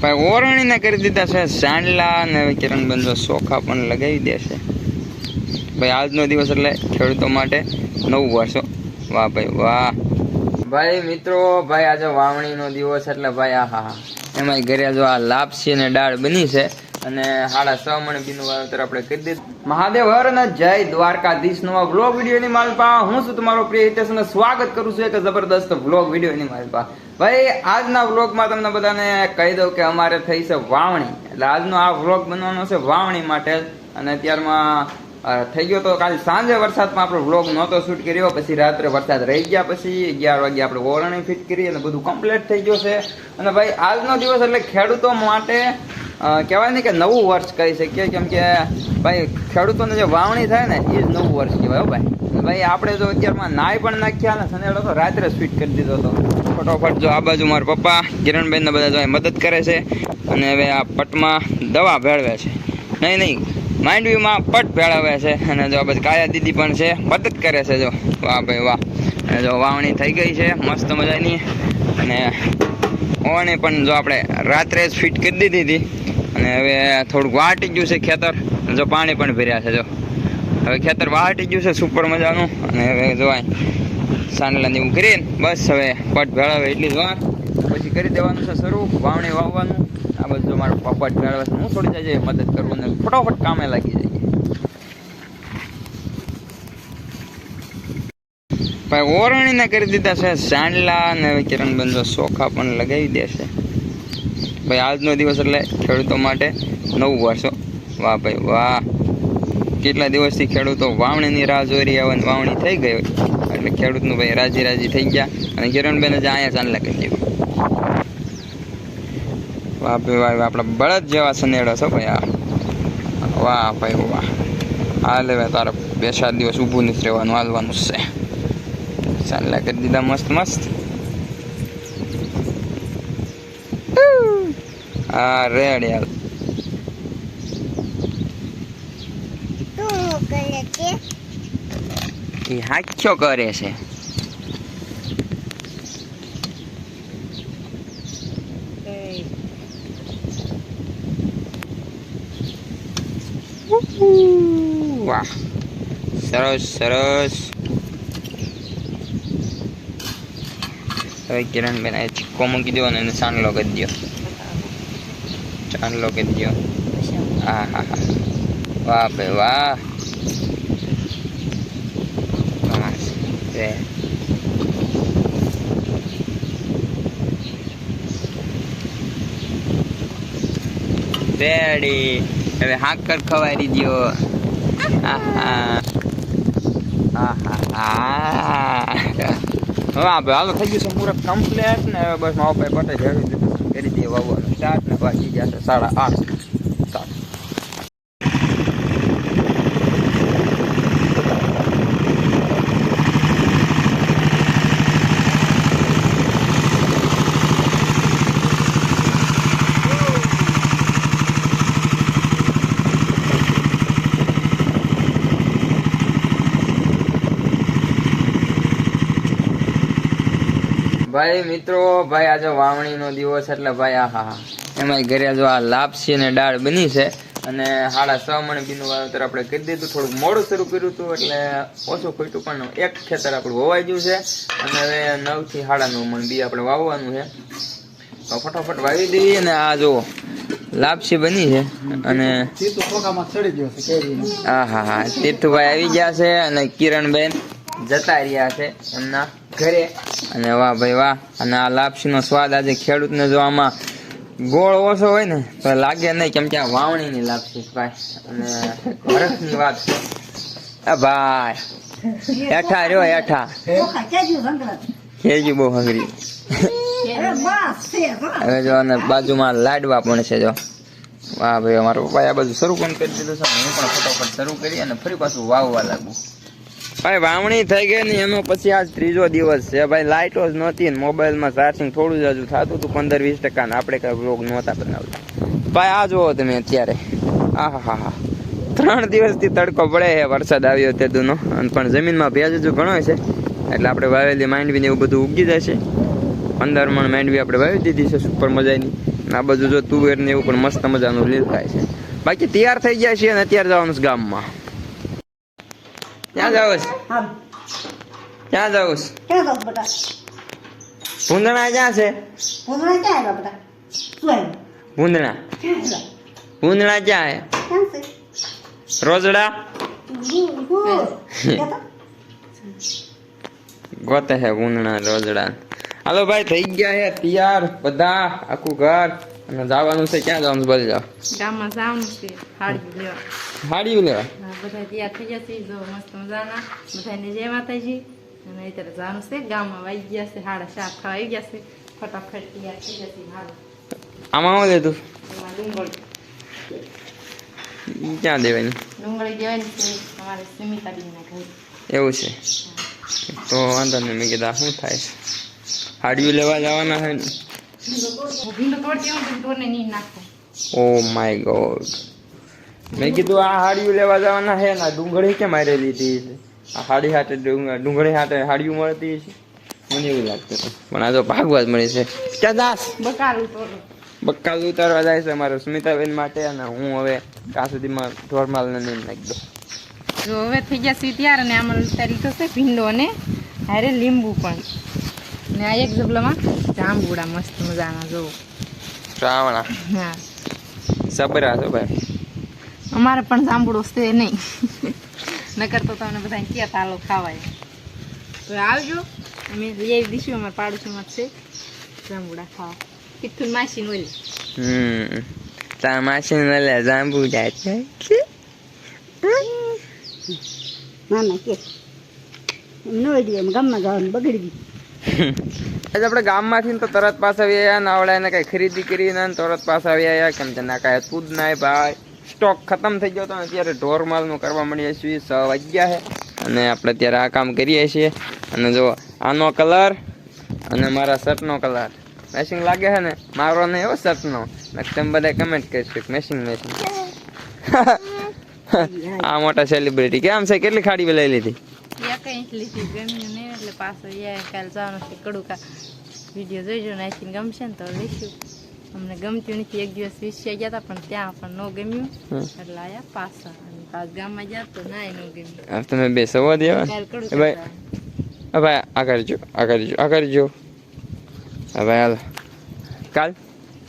ભાઈ ઓરણીને કરી દીધા છે, સાંડલા અને કિરણબંધો ચોખા પણ લગાવી દેશે ભાઈ, આજનો દિવસ એટલે ખેડૂતો માટે નવું વર્ષો વાહ ભાઈ વાહ. ભાઈ, મિત્રો, ભાઈ, આજે વાવણીનો દિવસ એટલે ભાઈ આ હા એમાં ઘરે જો આ લાપસી અને દાળ બની છે અને સાડા છ મણ બીનું વાવેતર આપણે કરી દીધું મહાદેવ હર અને જય દ્વારકાધીશ નવા વ્લોગ વિડીયોની માલપા. હું છું તમારો પ્રિય હિતેશ અને સ્વાગત કરું છું એક જબરદસ્ત વ્લોગ વિડીયોની માલપા. ભાઈ, આજના વ્લોગમાં તમને બધાને કહી દઉં કે અમારે થઈ છે વાવણી. એટલે આજનો આ વ્લોગ બનવાનો છે વાવણી માટે. અને ત્યારમાં થઈ ગયો તો કાલે સાંજે વરસાદમાં આપણો વ્લોગ નહોતો શૂટ કર્યો. પછી રાત્રે વરસાદ રહી ગયા પછી અગિયાર વાગે આપણે ઓરણી ફિટ કરી અને બધું કમ્પ્લીટ થઈ ગયું છે. અને ભાઈ, આજનો દિવસ એટલે ખેડૂતો માટે કહેવાય ને કે નવું વર્ષ કહી શકીએ. કેમ કે, ભાઈ, ખેડૂતોને જે વાવણી થાય ને, એ જ નવું વર્ષ કહેવાય હો ભાઈ. ભાઈ, આપણે જો અત્યારમાં નાય પણ નાખ્યા ને સનેડો તો રાત્રે સ્વીટ કરી દીધો હતો. ફટોફટ જો આ બાજુ મારા પપ્પા કિરણબેનને બધા જો મદદ કરે છે અને હવે આ પટમાં દવા ભેળવે છે. નહીં નહીં માંડવીમાં પટ ભેળવે છે અને જો આ બાજુ કાયા દીદી પણ છે, મદદ કરે છે જો. વાહ ભાઈ, વાહ. અને જો વાવણી થઈ ગઈ છે, મસ્ત મજાની. અને ઓવણે પણ જો આપણે રાત્રે જ ફિટ કરી દીધી હતી. અને હવે થોડુંક વાટી ગયું છે ખેતર. જો પાણી પણ ભર્યા છે, જો. હવે ખેતર વાટી ગયું છે સુપર મજાનું. અને હવે જોવાય સાંડલા ને એવું કરીને બસ હવે પટ ભેળાવે એટલી જ પછી કરી દેવાનું છે શરૂ, વાવણી વાવવાનું. આ બધું મારો પટ ભેળાવે હું થોડી જાય મદદ કરવું ને ફટાફટ કામે લાગી જઈએ ભાઈ ઓરણીને કરી દીધા છે, સાંડલા અને કિરણ બંધો સોખા પણ લગાવી દેશે ભાઈ, આજનો દિવસ એટલે ખેડૂતો માટે નવું વર્ષો વાહ ભાઈ, વાહ. કેટલા દિવસથી ખેડૂતો વાવણીની રાહ જોઈ રહ્યા હોય વાવણી થઈ ગઈ એટલે ખેડૂતનું ભાઈ રાજી રાજી થઈ ગયા અને કિરણબેન જ અહીંયા ચાંદલા કરી દીધું. વાહ ભાઈ, વાહ આપણા બળદ જેવા સનેડો છો ભાઈ, આ. વાહ ભાઈ, વાહ. હાલે તારે બે ચાર દિવસ ઊભું નથી રહેવાનું, હાલવાનું છે. ચાંદલા કરી દીધા મસ્ત મસ્ત. હા રેડ છે એ કરે છે. સરસ સરસ. હવે કિરણબેન એ ચીક્કો મૂકી દો અને ચાંદલો કરી દો ચાંદલો કરી દો હા હા હા વાહ ભાઈ વાહ રેડી હવે હાકર ખવારી દ્યો આહા. આહાહા. આપણે હાલો, થઈ ગયું છે મુહૂર્ત કમ્પ્લીટ ને બસ મારો ભાઈ પટે ઝેરી દીધું. કરી દઈએ વાવવાનું. સ્ટાર્ટ ને બાકી ગયા છે સાડા આઠ. ભાઈ મિત્રો ભાઈ આજે વાવણીનો દિવસ એટલે ભાઈ આ હા એમાં ઘરે જો આ લાપસી અને દાળ બની છે અને સાડા છ મણ બીનું વાવેતર આપણે કરી દીધું. થોડુંક મોડું શરૂ કર્યું હતું એટલે ઓછું ખોટું પણ એક ખેતર આપણું વવાઈ ગયું છે. અને હવે નવથી સાડા નવ મણ બી આપણે વાવવાનું છે. તો ફટાફટ વાવી દઈએ અને આ જો લાપસી બની છે અને હા હા. હા તીર્થભાઈ આવી ગયા છે અને કિરણબેન જતા રહ્યા છે એમના. ઘરે. અને વાહ ભાઈ વાહ. અને આ લાપસીનો સ્વાદ આજે ખેડૂતને જો આમાં ગોળ ઓછો હોય ને તો લાગે નહીં કેમ કે આ વાવણીની લાપસી ભાઈ. અને હરખની વાત. છે આ ભાઈ. હેઠા રહ્યો હેઠા. ખેજી બહુ હંગરી. હવે જો અને બાજુમાં લાડવા પણ છે જો. વાહ ભાઈ અમારો પપ્પાએ આ બધું શરૂ પણ કરી દીધું છે હું પણ ફટાફટ શરૂ કરી અને ફરી પાછું વાવવા લાગુ. ભાઈ, વાવણી થઈ ગઈ ને એનો પછી આજ ત્રીજો દિવસ છે. ભાઈ લાઇટો જ નહોતી ને મોબાઈલમાં ચાર્જિંગ થોડું જ હજુ થતું હતું પંદર વીસ ટકા ને આપણે કઈ બ્લોગ નહોતા બનાવતા. ભાઈ, આ જુઓ તમે અત્યારે. આહા હા હા ત્રણ દિવસથી તડકો પડે છે, વરસાદ આવ્યો તે દૂનો. અને પણ જમીનમાં ભેજ હજુ ઘણો છે. એટલે આપણે વાવેલી માંડવી ને એવું બધું ઉગી જશે. પંદર મણ માંડવી આપણે વાવી દીધી છે સુપર મજાની. આ બધું જો તુવેર ને એવું પણ મસ્ત મજાનું લીલ થાય છે. બાકી તૈયાર થઈ ગયા છીએ અને અત્યારે જવાનું છે ગામમાં. ક્યાં જાવ છે હાલ ક્યાં જાવ છે ક્યાં જાઉં બેટા ભૂંદણા ક્યાં છે પૂંજણા ક્યાં આવ્યા બેટા શું આવ્યું ભૂંદણા ક્યાં આવ્યા ભૂંદણા ક્યાં હે ક્યાં છે રોજડા હું હું ક્યાં તા? ગોતે હે ભૂંદણા રોજડા હાલો ભાઈ થઈ ગયા હે તૈયાર બધા આખું ઘર અને જવાનું છે ક્યાં જવાનું છે બોલી જાઓ ગામમાં જવાનું છે હાડી લેવા. હાડી લેવા? બધા તૈયાર થઈ ગયા છે જો મસ્ત મજાના. બધાને જય માતાજી. અને અત્યારે જવાનું છે ગામમાં વાઈ ગયા છે હાડા સાફ થવા આવી ગયા છે. ફટાફટ તૈયાર થઈ ગયા છે હાલ આમાં શું એમાં ડુંગળી. ક્યાં દેવાની? ડુંગળી દેવાની છે અમારે સુમિતાબીનના ઘરે. એવું છે. તો વાંધો નહીં મેં કીધા શું થાય છે? હાડિયું લેવા જવાના છે ઓ માય ગોડ મેં કીધું આ હાડિયું લેવા જવાના હે ને ડુંગળી કેમ મારી લીધી છે આ હાડી હાથે ડુંગળી હાથે હાડિયું મળતી છે મને એવું લાગતું હતું. પણ આ તો ભાગવા જ મળી છે. ક્યાં દાસ બકાલું ઉતારવા જાય છે અમારે સ્મિતાબેન માટે અને હું હવે ત્યાં સુધીમાં ઢોરમાલને નહીં નાખી દઉં. જો હવે થઈ ગયા છે તૈયાર અને આમાં ઉતારી તો છે ભીંડો અને હારે લીંબુ પણ. ને આ એક ઝબલામાં જાંબુડા મસ્ત મજાના જો શ્રાવણા હા. સબરા છો ભાઈ? અમારે પણ જાંબુડો છે નહીં. નકર તો તમને બધાને ક્યાં તાલો ખાવાય. તો આવજો. અમે લઈ આવી દઈશું અમારે પાડોશીમાં જ છે. જાંબુડા ખાવા. પિથુન માસી ઓલી હમ. તા માસી લે જાંબુ જાય છે ના ના કે. નો આઈડિયા એમ ગામમાં જવાનું બગડી ગયું. આજે આપણે ગામમાંથી તો તરત પાછા આવી આવ્યા ને આવડે એને કઈ ખરીદી કરીને ને તરત પાછા આવી આવ્યા કેમ કે ના કાંઈ હતું જ ના ભાઈ. સ્ટોક ખતમ થઈ ગયો હતો અત્યારે ઢોર માલનું કરવા મળીએ છીએ, છ વાગ્યા છે અને આપણે અત્યારે આ કામ કરીએ છીએ. અને જો, આનો કલર અને મારા શર્ટનો કલર. મેચિંગ લાગે છે ને? મારો ને એવો શર્ટનો. તમે બધા કમેન્ટ કરશો મેચિંગ મેચિંગ આ મોટા સેલિબ્રિટી કેમ છે? કેટલી ખાડી લઈ લીધી? લીધી ગમ્યું નહીં એટલે પાછો એ કાલે જવાનું છે કડુકા. વીડિયો જોઈજો નાખીને ગમશે ને તો લઈશું. અમને ગમતું નથી એક દિવસ વિશ્યા ગયા હતા પણ ત્યાં પણ ન ગમ્યું. એટલે આયા પાછા. અને પાછ ગામમાં ગયા તો ના ન ગમ્યું. તમે બે સવા દેવા ભાઈ ભાઈ આ કરજો આ કરજો આ કરજો હવે હાલ. કાલ?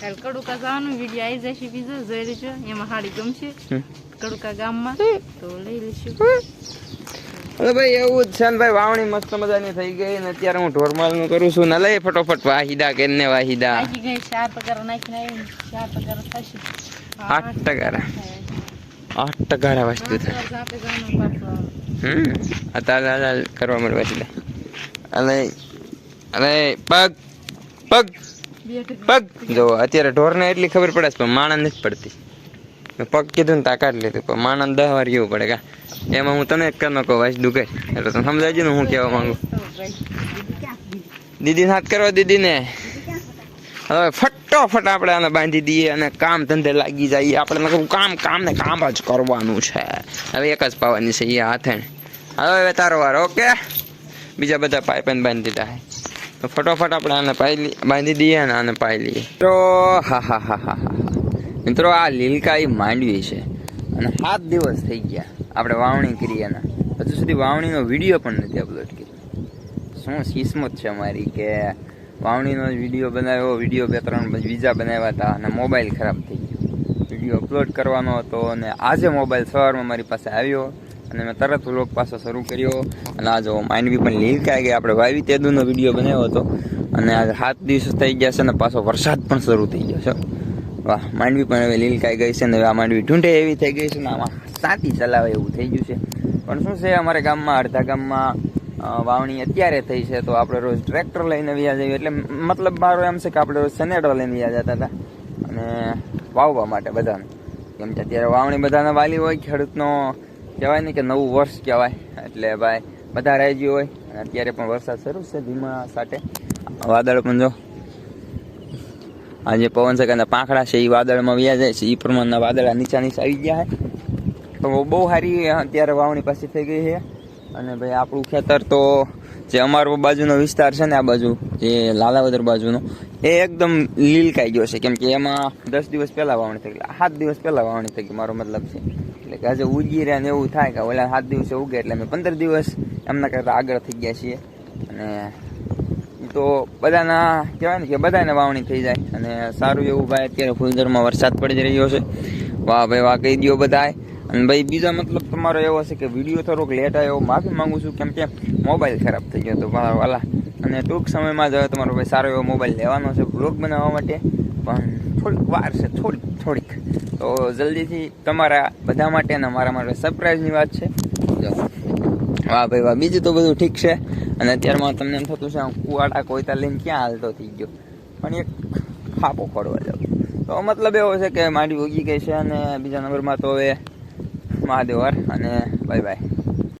કાલ કડુકા જવાનું વીડિયો આવી જશે બીજો જોઈ લેજો. એમાં હાડી ગમશે. કડુકા ગામમાં તો લઈ લઈશું. હવે ભાઈ એવું જ છે ને ભાઈ વાવણી મસ્ત મજાની થઈ ગઈ ને અત્યારે હું ઢોરમાલનું કરું છું. ને લઈ ફટોફટ વાહિદા વાહિદા. ચાર પગાર થશે. આઠ ટકા આઠ ટકા વસ્તુ થાય હમ અત્યારે કરવા મળે છે. અને અને પગ પગ પગ. જો અત્યારે ઢોરને એટલી ખબર પડે છે પણ માણસ નથી પડતી. પગ કીધું ને તાકાત લીધું, પણ માણસ દહ વાર કેવું પડે કા? એમાં હું તને એક ન કહું, વાંચ દુકાય એટલે તમે સમજાવજો ને હું કહેવા માંગુ. દીદી હાથ કરવા દીદીને. હવે ફટોફટ આપણે આને બાંધી દઈએ અને કામ ધંધે લાગી જઈએ આપણે કામ કામ ને કામ જ કરવાનું છે. હવે એક જ પાવાની છે, એ હાથે હવે તારો વાર, ઓકે? બીજા બધા પાઇપન બાંધી દીધા તો ફટોફટ આપણે આને પાઈ બાંધી દઈએ અને આને પાઈ લઈએ. તો હા હા હા હા હા. મિત્રો, આ લીલકાઈ માંડવી છે. અને સાત દિવસ થઈ ગયા આપણે વાવણી કરી એના હજુ સુધી વાવણીનો વીડિયો પણ નથી અપલોડ કર્યો. શું કિસ્મત છે અમારી કે વાવણીનો વીડિયો બનાવ્યો, વીડિયો બે ત્રણ બીજા બનાવ્યા હતા અને મોબાઈલ ખરાબ થઈ ગયો. વીડિયો અપલોડ કરવાનો હતો અને આજે મોબાઈલ સવારમાં મારી પાસે આવ્યો અને મેં તરત વ્લોગ પાછો શરૂ કર્યો. અને આ માંડવી પણ લીલકાઈ ગઈ, આપણે વાવી તેદુનો વીડિયો બનાવ્યો હતો. અને આજે સાત દિવસ થઈ ગયા છે અને પાછો વરસાદ પણ શરૂ થઈ ગયો છે. વાહ, માંડવી પણ હવે લીલકાઈ ગઈ છે ને હવે આ માંડવી ઢૂંઢે એવી થઈ ગઈ છે ને આમાં સાતી ચલાવે એવું થઈ ગયું છે. પણ શું છે, અમારે ગામમાં, અડધા ગામમાં વાવણી અત્યારે થઈ છે, તો આપણે રોજ ટ્રેક્ટર લઈને વ્યા જઈએ. એટલે મતલબ મારો એમ છે કે આપણે રોજ સનેડો લઈને વ્યા જતા હતા અને વાવવા માટે બધાને. કેમ કે અત્યારે વાવણી બધાને વાલી હોય, ખેડૂતનો કહેવાય ને કે નવું વર્ષ કહેવાય. એટલે ભાઈ, બધા રાજી હોય. અને અત્યારે પણ વરસાદ શરૂ છે ધીમા સાથે. વાદળ પણ જો આ જે પવન છે પાંખડા છે એ વાદળમાં વ્યા જાય છે એ પ્રમાણના વાદળા નીચા નીચા આવી ગયા છે. તો બહુ સારી અત્યારે વાવણી પાછી થઈ ગઈ છે. અને ભાઈ આપણું ખેતર તો જે અમારો બાજુનો વિસ્તાર છે ને આ બાજુ, જે લાલાવદર બાજુનો, એ એકદમ લીલકાઈ ગયો છે. કેમ કે એમાં દસ દિવસ પહેલાં વાવણી થઈ ગઈ. સાત દિવસ પહેલાં વાવણી થઈ ગઈ, મારો મતલબ છે. એટલે કે આજે ઉગી રહ્યા ને એવું થાય કે ઓલા સાત દિવસે ઉગે એટલે અમે પંદર દિવસ એમના કરતાં આગળ થઈ ગયા છીએ. અને તો બધાના, કહેવાય ને કે બધાને વાવણી થઈ જાય. અને સારું એવું ભાઈ, અત્યારે ફૂલદરમાં વરસાદ પડી રહ્યો છે. વાહ ભાઈ, વાહ, કહી દો બધાય. અને ભાઈ, બીજા મતલબ તમારો એવો છે કે વીડિયો થોડોક લેટ આવ્યો. માફી માંગુ છું, કેમ કે મોબાઈલ ખરાબ થઈ ગયો હતો મારો વાલા. અને ટૂંક સમયમાં જ તમારો ભાઈ સારો એવો મોબાઈલ લેવાનો છે બ્લોગ બનાવવા માટે. પણ થોડીક વાર છે, થોડીક થોડીક. તો જલ્દીથી તમારા બધા માટે અને મારા માટે સરપ્રાઈઝની વાત છે. વાહ, ભાઈ, વાહ. બીજું તો બધું ઠીક છે. અને અત્યારમાં તમને એમ થતું છે કુવાડા કોઈતા લઈને ક્યાં હાલતો થઈ ગયો? પણ એક ખાપો ખોડવા જાવ તો મતલબ એવો છે કે મારી ઉગી ગઈ છે અને બીજા નંબરમાં તો હવે મહાદેવર અને બાય બાય.